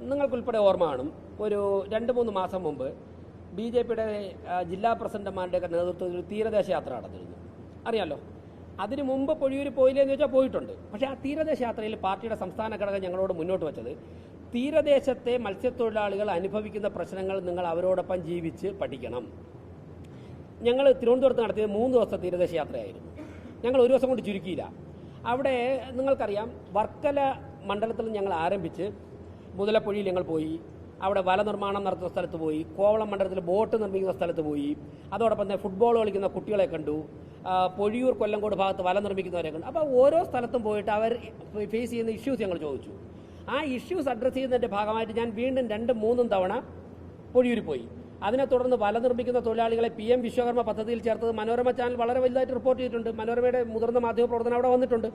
നിങ്ങൾക്കുൾപ്പെടെ ഓർമ്മ കാണും. ഒരു രണ്ട് മൂന്ന് മാസം മുമ്പ് ബി ജെ പിയുടെ ജില്ലാ പ്രസിഡന്റുമാരുടെയൊക്കെ നേതൃത്വത്തിൽ തീരദേശ യാത്ര നടന്നിരുന്നു. അറിയാമല്ലോ അതിനു മുമ്പ് പൊഴിയൂർ പോയില്ലേ എന്ന് ചോദിച്ചാൽ പോയിട്ടുണ്ട്. പക്ഷേ ആ തീരദേശ യാത്രയിൽ പാർട്ടിയുടെ സംസ്ഥാന ഘടകം ഞങ്ങളോട് മുന്നോട്ട് വെച്ചത് തീരദേശത്തെ മത്സ്യത്തൊഴിലാളികൾ അനുഭവിക്കുന്ന പ്രശ്നങ്ങൾ നിങ്ങൾ അവരോടൊപ്പം ജീവിച്ച് പഠിക്കണം. ഞങ്ങൾ തിരുവനന്തപുരത്ത് നടത്തിയത് മൂന്ന് ദിവസത്തെ തീരദേശ യാത്രയായിരുന്നു. ഞങ്ങൾ ഒരു ദിവസം കൊണ്ട് ചുരുക്കിയില്ല. അവിടെ നിങ്ങൾക്കറിയാം വർക്കല മണ്ഡലത്തിൽ ഞങ്ങൾ ആരംഭിച്ച് മുതലപ്പൊഴിയിൽ ഞങ്ങൾ പോയി. അവിടെ വല നിർമ്മാണം നടത്തുന്ന സ്ഥലത്ത് പോയി. കോവളം മണ്ഡലത്തിൽ ബോട്ട് നിർമ്മിക്കുന്ന സ്ഥലത്ത് പോയി. അതോടൊപ്പം തന്നെ ഫുട്ബോൾ കളിക്കുന്ന കുട്ടികളെ കണ്ടു. പൊഴിയൂർ കൊല്ലങ്കോട് ഭാഗത്ത് വല നിർമ്മിക്കുന്നവരെ കണ്ടു. അപ്പോൾ ഓരോ സ്ഥലത്തും പോയിട്ട് അവർ ഫേസ് ചെയ്യുന്ന ഇഷ്യൂസ് ഞങ്ങൾ ചോദിച്ചു. ആ ഇഷ്യൂസ് അഡ്രസ്സ് ചെയ്യുന്നതിന്റെ ഭാഗമായിട്ട് ഞാൻ വീണ്ടും രണ്ടും മൂന്നും തവണ പൊഴിയൂർ പോയി. അതിനെ തുടർന്ന് വല നിർമ്മിക്കുന്ന തൊഴിലാളികളെ പി എം വിശ്വകർമ്മ പദ്ധതിയിൽ ചേർത്തത് മനോരമ ചാനൽ വളരെ വലുതായിട്ട് റിപ്പോർട്ട് ചെയ്തിട്ടുണ്ട്. മനോരമയുടെ മുതിർന്ന മാധ്യമ പ്രവർത്തനം അവിടെ വന്നിട്ടുണ്ട്.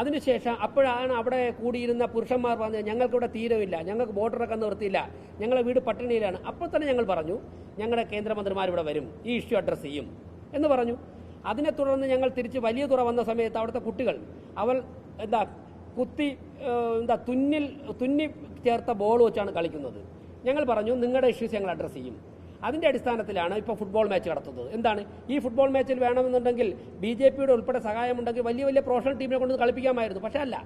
അതിനുശേഷം അപ്പോഴാണ് അവിടെ കൂടിയിരുന്ന പുരുഷന്മാർ പറഞ്ഞത് ഞങ്ങൾക്കിവിടെ തീരമില്ല ഞങ്ങൾക്ക് ബോർഡറൊക്കെ നിർത്തിയില്ല ഞങ്ങളുടെ വീട് പട്ടിണിയിലാണ്. അപ്പോൾ തന്നെ ഞങ്ങൾ പറഞ്ഞു ഞങ്ങളുടെ കേന്ദ്രമന്ത്രിമാർ ഇവിടെ വരും ഈ ഇഷ്യൂ അഡ്രസ്സ് ചെയ്യും എന്ന് പറഞ്ഞു. അതിനെ തുടർന്ന് ഞങ്ങൾ തിരിച്ച് വലിയ തുറ വന്ന സമയത്ത് അവിടുത്തെ കുട്ടികൾ അവൾ എന്താ കുത്തി എന്താ തുന്നിൽ തുന്നി ചേർത്ത ബോൾ വെച്ചാണ് കളിക്കുന്നത്. ഞങ്ങൾ പറഞ്ഞു നിങ്ങളുടെ ഇഷ്യൂസ് ഞങ്ങൾ അഡ്രസ്സ് ചെയ്യും. അതിന്റെ അടിസ്ഥാനത്തിലാണ് ഇപ്പോൾ ഫുട്ബോൾ മാച്ച് നടത്തുന്നത്. എന്താണ്? ഈ ഫുട്ബോൾ മാച്ചിൽ വേണമെന്നുണ്ടെങ്കിൽ ബി ജെ പിയുടെ ഉൾപ്പെടെ സഹായമുണ്ടെങ്കിൽ വലിയ വലിയ പ്രൊഫഷണൽ ടീമിനെ കൊണ്ട് കളിപ്പിക്കാമായിരുന്നു. പക്ഷേ അല്ല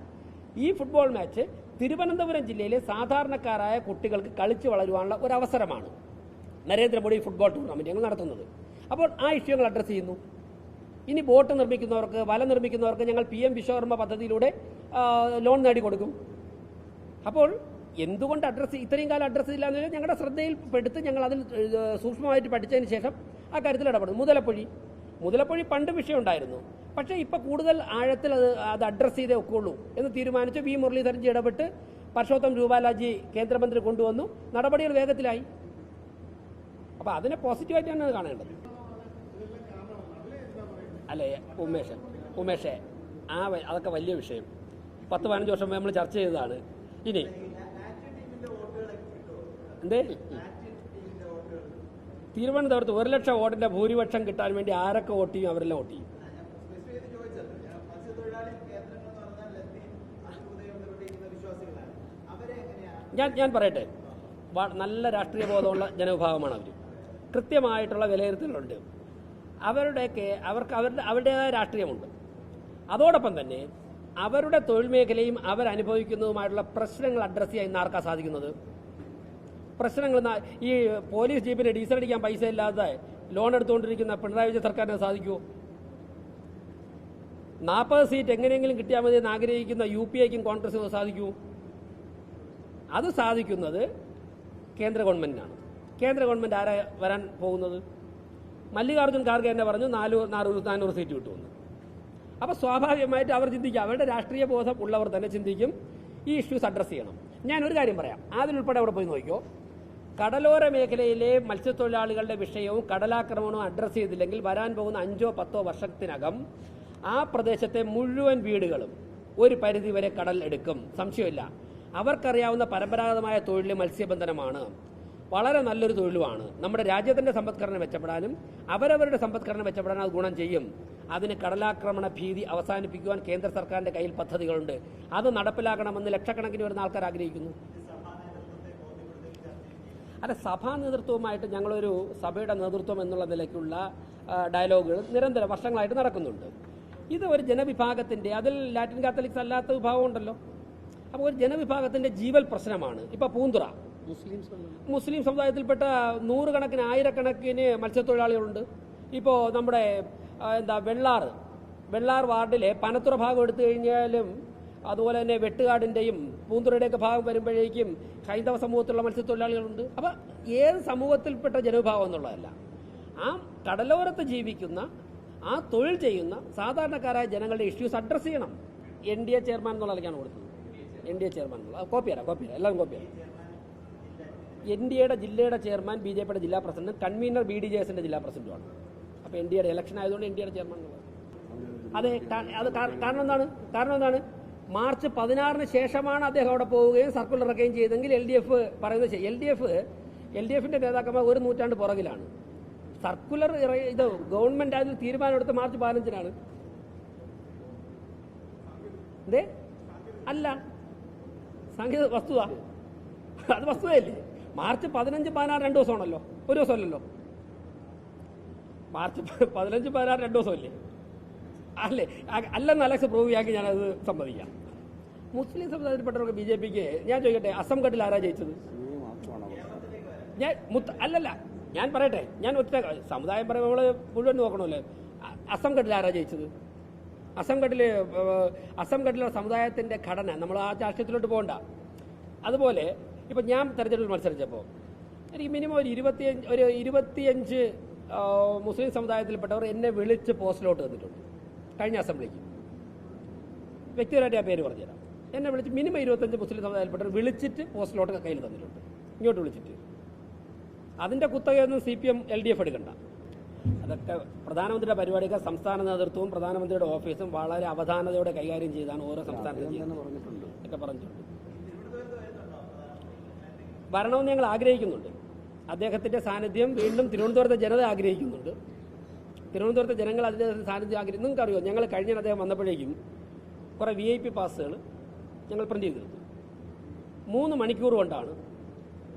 ഈ ഫുട്ബോൾ മാച്ച് തിരുവനന്തപുരം ജില്ലയിലെ സാധാരണക്കാരായ കുട്ടികൾക്ക് കളിച്ചു വളരുവാനുള്ള ഒരു അവസരമാണ് നരേന്ദ്രമോദി ഫുട്ബോൾ ടൂർണമെന്റ് ഞങ്ങൾ നടത്തുന്നത്. അപ്പോൾ ആ ഇഷ്യൂ ഞങ്ങൾ അഡ്രസ്സ് ചെയ്യുന്നു. ഇനി ബോട്ട് നിർമ്മിക്കുന്നവർക്ക് വല നിർമ്മിക്കുന്നവർക്ക് ഞങ്ങൾ പി എം വിശ്വകർമ്മ പദ്ധതിയിലൂടെ ലോൺ നേടിക്കൊടുക്കും. അപ്പോൾ എന്തുകൊണ്ട് അഡ്രസ്സ് ഇത്രയും കാലം അഡ്രസ്സ് ഇല്ല എന്ന് ഞങ്ങളുടെ ശ്രദ്ധയിൽ പെടുത്ത് ഞങ്ങൾ അതിൽ സൂക്ഷ്മമായിട്ട് പഠിച്ചതിന് ശേഷം ആ കാര്യത്തിൽ ഇടപെടും. മുതലപ്പൊഴി. മുതലപ്പൊഴി പണ്ട് വിഷയം ഉണ്ടായിരുന്നു. പക്ഷേ ഇപ്പോൾ കൂടുതൽ ആഴത്തിൽ അത് അത് അഡ്രസ്സ് ചെയ്തേ ഒക്കുള്ളൂ എന്ന് തീരുമാനിച്ച് വി മുരളീധരൻജി ഇടപെട്ട് പർഷോത്തം രൂപാലാജി കേന്ദ്രമന്ത്രി കൊണ്ടുവന്നു. നടപടികൾ വേഗത്തിലായി. അപ്പോൾ അതിനെ പോസിറ്റീവായിട്ട് പോസിറ്റീവായിട്ടാണ് കാണേണ്ടത്. അല്ലേ ഉമേഷ്? ഉമേഷേ ആ അതൊക്കെ വലിയ വിഷയം. പത്ത് പതിനഞ്ച് വർഷം നമ്മൾ ചർച്ച ചെയ്തതാണ്. ഇനി എന്തേ? തിരുവനന്തപുരത്ത് ഒരു ലക്ഷം വോട്ടിന്റെ ഭൂരിപക്ഷം കിട്ടാൻ വേണ്ടി ആരൊക്കെ വോട്ട് ചെയ്യും? അവരെല്ലാം വോട്ട് ചെയ്യും. ഞാൻ ഞാൻ പറയട്ടെ. നല്ല രാഷ്ട്രീയ ബോധമുള്ള ജനവിഭാഗമാണ് അവർ കൃത്യമായിട്ടുള്ള വിലയിരുത്തലുണ്ട്. അവരുടെയൊക്കെ അവർക്ക് അവരുടെ അവരുടേതായ രാഷ്ട്രീയമുണ്ട്. അതോടൊപ്പം തന്നെ അവരുടെ തൊഴിൽ മേഖലയും അവരനുഭവിക്കുന്നതുമായിട്ടുള്ള പ്രശ്നങ്ങൾ അഡ്രസ്സ് ചെയ്യാൻ ഇന്ന് ആർക്കാ സാധിക്കുന്നത്? പ്രശ്നങ്ങൾ ഈ പോലീസ് ജീപ്പിന് ഡീസൽ അടിക്കാൻ പൈസ ഇല്ലാതെ ലോൺ എടുത്തുകൊണ്ടിരിക്കുന്ന പിണറായി വിജയൻ സർക്കാരിന് സാധിക്കുമോ നാൽപ്പത് സീറ്റ് എങ്ങനെയെങ്കിലും കിട്ടിയാൽ മതി എന്ന് ആഗ്രഹിക്കുന്ന യു പി ഐക്കും കോൺഗ്രസിനും സാധിക്കൂ? അത് സാധിക്കുന്നത് കേന്ദ്ര ഗവൺമെന്റിനാണ്. കേന്ദ്ര ഗവൺമെന്റ് ആരെ വരാൻ പോകുന്നത്? മല്ലികാർജുൻ ഖാർഗെ തന്നെ പറഞ്ഞു നാല് നാനൂറ് നാനൂറ് സീറ്റ് കിട്ടുമെന്ന്. അപ്പോൾ സ്വാഭാവികമായിട്ട് അവർ ചിന്തിക്കും അവരുടെ രാഷ്ട്രീയ ബോധം ഉള്ളവർ തന്നെ ചിന്തിക്കും ഈ ഇഷ്യൂസ് അഡ്രസ്സ് ചെയ്യണം. ഞാൻ ഒരു കാര്യം പറയാം. അതിലുൾപ്പെടെ അവിടെ പോയി നോക്കിയോ കടലോര മേഖലയിലെ മത്സ്യത്തൊഴിലാളികളുടെ വിഷയവും കടലാക്രമണവും അഡ്രസ്സ് ചെയ്തില്ലെങ്കിൽ വരാൻ പോകുന്ന അഞ്ചോ പത്തോ വർഷത്തിനകം ആ പ്രദേശത്തെ മുഴുവൻ വീടുകളും ഒരു പരിധി വരെ കടൽ എടുക്കും. സംശയമില്ല. അവർക്കറിയാവുന്ന പരമ്പരാഗതമായ തൊഴിൽ മത്സ്യബന്ധനമാണ്. വളരെ നല്ലൊരു തൊഴിലുമാണ്. നമ്മുടെ രാജ്യത്തിന്റെ സമ്പദ്ഘടന മെച്ചപ്പെടാനും അവരവരുടെ സമ്പദ്ഘടന മെച്ചപ്പെടാനും അത് ഗുണം ചെയ്യും. അതിന് കടലാക്രമണ ഭീതി അവസാനിപ്പിക്കുവാൻ കേന്ദ്ര സർക്കാരിന്റെ കയ്യിൽ പദ്ധതികളുണ്ട്. അത് നടപ്പിലാക്കണമെന്ന് ലക്ഷക്കണക്കിന് വരുന്ന ആൾക്കാർ ആഗ്രഹിക്കുന്നു. അല്ല സഭാ നേതൃത്വവുമായിട്ട് ഞങ്ങളൊരു സഭയുടെ നേതൃത്വം എന്നുള്ള നിലയ്ക്കുള്ള ഡയലോഗുകൾ നിരന്തരം വർഷങ്ങളായിട്ട് നടക്കുന്നുണ്ട്. ഇത് ഒരു ജനവിഭാഗത്തിന്റെ അതിൽ ലാറ്റിൻ കാത്തലിക്സ് അല്ലാത്ത വിഭാഗം ഉണ്ടല്ലോ. അപ്പോൾ ഒരു ജനവിഭാഗത്തിന്റെ ജീവൽ പ്രശ്നമാണ്. ഇപ്പോൾ പൂന്തുറ. മുസ്ലിം സമുദായത്തിൽപ്പെട്ട നൂറുകണക്കിന് ആയിരക്കണക്കിന് മത്സ്യത്തൊഴിലാളികളുണ്ട്. ഇപ്പോൾ നമ്മുടെ എന്താ വെള്ളാർ വെള്ളാർ വാർഡിലെ പനത്തുറ ഭാഗം എടുത്തു കഴിഞ്ഞാലും അതുപോലെ തന്നെ വെട്ടുകാടിന്റെയും പൂന്തുറയുടെയൊക്കെ ഭാഗം വരുമ്പോഴേക്കും ഹൈന്ദവ സമൂഹത്തിലുള്ള മത്സ്യത്തൊഴിലാളികളുണ്ട്. അപ്പം ഏത് സമൂഹത്തിൽപ്പെട്ട ജനവിഭാഗം എന്നുള്ളതല്ല. ആ കടലോരത്ത് ജീവിക്കുന്ന ആ തൊഴിൽ ചെയ്യുന്ന സാധാരണക്കാരായ ജനങ്ങളുടെ ഇഷ്യൂസ് അഡ്രസ്സ് ചെയ്യണം. എൻ ഡി എ ചെയർമാൻ എന്നുള്ള നിലയ്ക്കാണ് കൊടുത്തത്. എൻ ഡി എ ചെയർമാൻ എന്നുള്ള. കോപ്പി തരാം കോപ്പി തരാം. എല്ലാവരും കോപ്പി തരാം. എൻ ഡി എയുടെ ജില്ലയുടെ ചെയർമാൻ ബി ജെ പിയുടെ ജില്ലാ president convener B D J എസിന്റെ ജില്ലാ പ്രസിഡന്റുമാണ് അപ്പോൾ എൻ ഡി എയുടെ ഇലക്ഷൻ ആയതുകൊണ്ട് എൻ ഡി എയുടെ ചെയർമാൻ എന്നുള്ളത് അതെ അത് കാരണം എന്താണ്? കാരണം എന്താണ്? മാർച്ച് പതിനാറിന് ശേഷമാണ് അദ്ദേഹം അവിടെ പോവുകയും സർക്കുലർ ഇറക്കുകയും ചെയ്തെങ്കിൽ എൽ ഡി എഫ് പറയുന്നത് L D F L D എഫിന്റെ നേതാക്കന്മാർ ഒരു നൂറ്റാണ്ട് പുറകിലാണ്. സർക്കുലർ ഇത് ഗവൺമെന്റ് അതിൽ തീരുമാനമെടുത്ത് മാർച്ച് പതിനഞ്ചിനാണ്. എന്തേ? അല്ല. സംഗീത വസ്തുത. അത് വസ്തുതയല്ലേ? മാർച്ച് പതിനഞ്ച് പതിനാറ് രണ്ട് ദിവസമാണല്ലോ. ഒരു ദിവസമല്ലല്ലോ. മാർച്ച് പതിനഞ്ച് പതിനാറ് രണ്ട് ദിവസമല്ലേ? അല്ലേ? അല്ലെന്ന് അലക്സ് പ്രൂവ് ചെയ്യാമെങ്കിൽ ഞാനത് സമ്മതിക്കാം. മുസ്ലിം സമുദായത്തിൽപ്പെട്ടവർക്ക് ബി ജെ പിക്ക് ഞാൻ ചോദിക്കട്ടെ അസം ഘട്ടിൽ ആരാ ജയിച്ചത്? ഞാൻ അല്ലല്ല ഞാൻ പറയട്ടെ ഞാൻ ഒറ്റ സമുദായം പറയുമ്പോൾ നമ്മൾ മുഴുവൻ നോക്കണമല്ലോ. അസം ഘട്ടിൽ ആരാ ജയിച്ചത്? അസം ഘട്ടിൽ അസം സമുദായത്തിന്റെ ഘടന നമ്മൾ ആ രാഷ്ട്രീയത്തിലോട്ട് പോകണ്ട. അതുപോലെ ഇപ്പം ഞാൻ തെരഞ്ഞെടുപ്പിൽ മത്സരിച്ചപ്പോൾ എനിക്ക് മിനിമം ഒരു ഇരുപത്തിയഞ്ച് ഒരു ഇരുപത്തിയഞ്ച് ആ, മുസ്ലിം സമുദായത്തിൽപ്പെട്ടവർ എന്നെ വിളിച്ച് പോസ്റ്റിലോട്ട് തന്നിട്ടുണ്ട്. കഴിഞ്ഞ അസംബ്ലിക്ക്. വ്യക്തിപരമായിട്ട് ഞാൻ പേര് പറഞ്ഞുതരാം. എന്നെ വിളിച്ച് മിനിമം ഇരുപത്തഞ്ച് മുസ്ലിം സമുദായത്തിൽപ്പെട്ടവർ വിളിച്ചിട്ട് പോസ്റ്റിലോട്ട് കയ്യിൽ തന്നിട്ടുണ്ട്. ഇങ്ങോട്ട് വിളിച്ചിട്ട്. അതിന്റെ കുത്തകയൊന്നും C P M L D F എടുക്കണ്ട. അതൊക്കെ പ്രധാനമന്ത്രിയുടെ പരിപാടികൾ സംസ്ഥാന നേതൃത്വവും പ്രധാനമന്ത്രിയുടെ ഓഫീസും വളരെ അവധാനതയോടെ കൈകാര്യം ചെയ്താണ് ഓരോ സംസ്ഥാനത്തും ഒക്കെ പറഞ്ഞിട്ടുണ്ട്. വരണമെന്ന് ഞങ്ങൾ ആഗ്രഹിക്കുന്നുണ്ട്. അദ്ദേഹത്തിന്റെ സാന്നിധ്യം വീണ്ടും തിരുവനന്തപുരത്തെ ജനത ആഗ്രഹിക്കുന്നുണ്ട്. തിരുവനന്തപുരത്തെ ജനങ്ങൾ അദ്ദേഹത്തിന്റെ സാന്നിധ്യം ആഗ്രഹിക്കും നിങ്ങൾക്കറിയോ ഞങ്ങൾ കഴിഞ്ഞ അദ്ദേഹം വന്നപ്പോഴേക്കും കുറേ വി ഐ പി പാസുകൾ ഞങ്ങൾ പ്രിന്റ് ചെയ്തെടുത്തു മൂന്ന് മണിക്കൂർ കൊണ്ടാണ്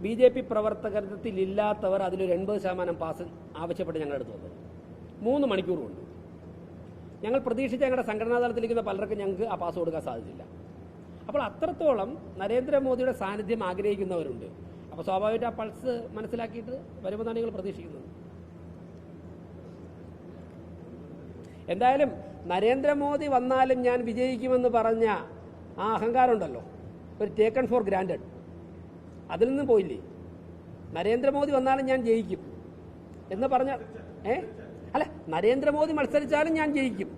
ബി ജെ പി പ്രവർത്തകത്തിലില്ലാത്തവർ അതിലൊരു എൺപത് ശതമാനം പാസ് ആവശ്യപ്പെട്ട് ഞങ്ങൾ എടുത്തു വന്നത്. മൂന്ന് മണിക്കൂർ കൊണ്ട്. ഞങ്ങൾ പ്രതീക്ഷിച്ച ഞങ്ങളുടെ സംഘടനാ തലത്തിലിരിക്കുന്ന പലർക്കും ഞങ്ങൾക്ക് ആ പാസ് കൊടുക്കാൻ സാധിച്ചില്ല. അപ്പോൾ അത്രത്തോളം നരേന്ദ്രമോദിയുടെ സാന്നിധ്യം ആഗ്രഹിക്കുന്നവരുണ്ട്. അപ്പോൾ സ്വാഭാവികമായിട്ട് ആ പൾസ് മനസ്സിലാക്കിയിട്ട് വരുമെന്നാണ് ഞങ്ങൾ പ്രതീക്ഷിക്കുന്നത്. എന്തായാലും നരേന്ദ്രമോദി വന്നാലും ഞാൻ വിജയിക്കുമെന്ന് പറഞ്ഞ ആ അഹങ്കാരം ഉണ്ടല്ലോ ഒരു ടേക്കൺ ഫോർ ഗ്രാൻഡഡ് അതിൽ നിന്നും പോയില്ലേ? നരേന്ദ്രമോദി വന്നാലും ഞാൻ ജയിക്കും. എന്ന് പറഞ്ഞ ഏ? അല്ല നരേന്ദ്രമോദി മത്സരിച്ചാലും ഞാൻ ജയിക്കും.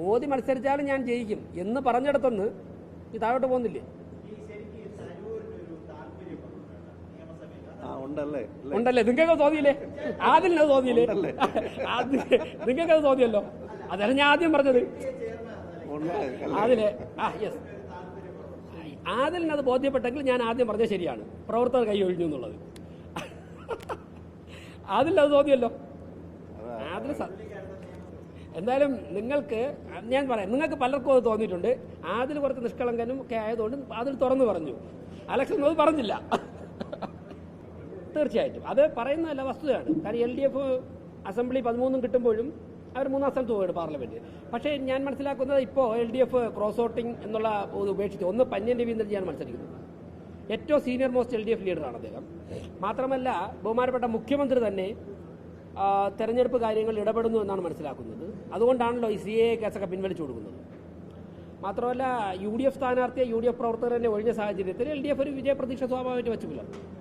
മോദി മത്സരിച്ചാലും ഞാൻ ജയിക്കും എന്ന് പറഞ്ഞിടത്തുനിന്ന് ഈ താഴോട്ട് പോകുന്നില്ലേ? ഉണ്ടല്ലേ? നിങ്ങൾക്ക് തോന്നിയില്ലേ? ആദ്യം തോന്നിയില്ലേ? നിങ്ങൾക്ക് തോന്നിയല്ലോ? അതല്ല ഞാൻ ആദ്യം പറഞ്ഞത്. അല്ലേ? ആ യെസ് ആദിലിന് അത് ബോധ്യപ്പെട്ടെങ്കിൽ ഞാൻ ആദ്യം പറഞ്ഞത് ശരിയാണ്. പ്രവർത്തകർ കൈ ഒഴിഞ്ഞു എന്നുള്ളത്. ആദിലിന് അത് തോന്നിയല്ലോ. ആദിൽ എന്തായാലും നിങ്ങൾക്ക് ഞാൻ പറയാം നിങ്ങൾക്ക് പലർക്കും അത് തോന്നിയിട്ടുണ്ട്. ആദിൽ കുറച്ച് നിഷ്കളങ്കനും ഒക്കെ ആയതുകൊണ്ട് അതിൽ തുറന്നു പറഞ്ഞു. അലക്ഷൻ അത് പറഞ്ഞില്ല. തീർച്ചയായിട്ടും. അത് പറയുന്നതല്ല വസ്തുതയാണ്. കാരണം എൽ ഡി എഫ് അസംബ്ലി പതിമൂന്നും കിട്ടുമ്പോഴും അവർ മൂന്നാം സ്ഥലത്ത് പോയത് പാർലമെന്റ്. പക്ഷേ ഞാൻ മനസ്സിലാക്കുന്നത് ഇപ്പോൾ L D F cross voting എന്നുള്ള ഇത് ഉപേക്ഷിച്ച് ഒന്ന് പന്യൻ ഞാൻ മത്സരിക്കുന്നത്. ഏറ്റവും senior most L D F ലീഡറാണ് അദ്ദേഹം. മാത്രമല്ല ബഹുമാനപ്പെട്ട മുഖ്യമന്ത്രി തന്നെ തെരഞ്ഞെടുപ്പ് കാര്യങ്ങളിൽ ഇടപെടുന്നു എന്നാണ് മനസ്സിലാക്കുന്നത്. അതുകൊണ്ടാണല്ലോ ഈ സി എ കേസൊക്കെ പിൻവലിച്ചു കൊടുക്കുന്നത്. മാത്രമല്ല യു ഡി എഫ് സ്ഥാനാർത്ഥിയെ യു ഡി എഫ് പ്രവർത്തകർ തന്നെ ഒഴിഞ്ഞ സാഹചര്യത്തിൽ എൽ ഡി എഫ് ഒരു വിജയപ്രതീക്ഷ സ്വാഭാവികമായിട്ട് വെച്ചു പുലർത്തും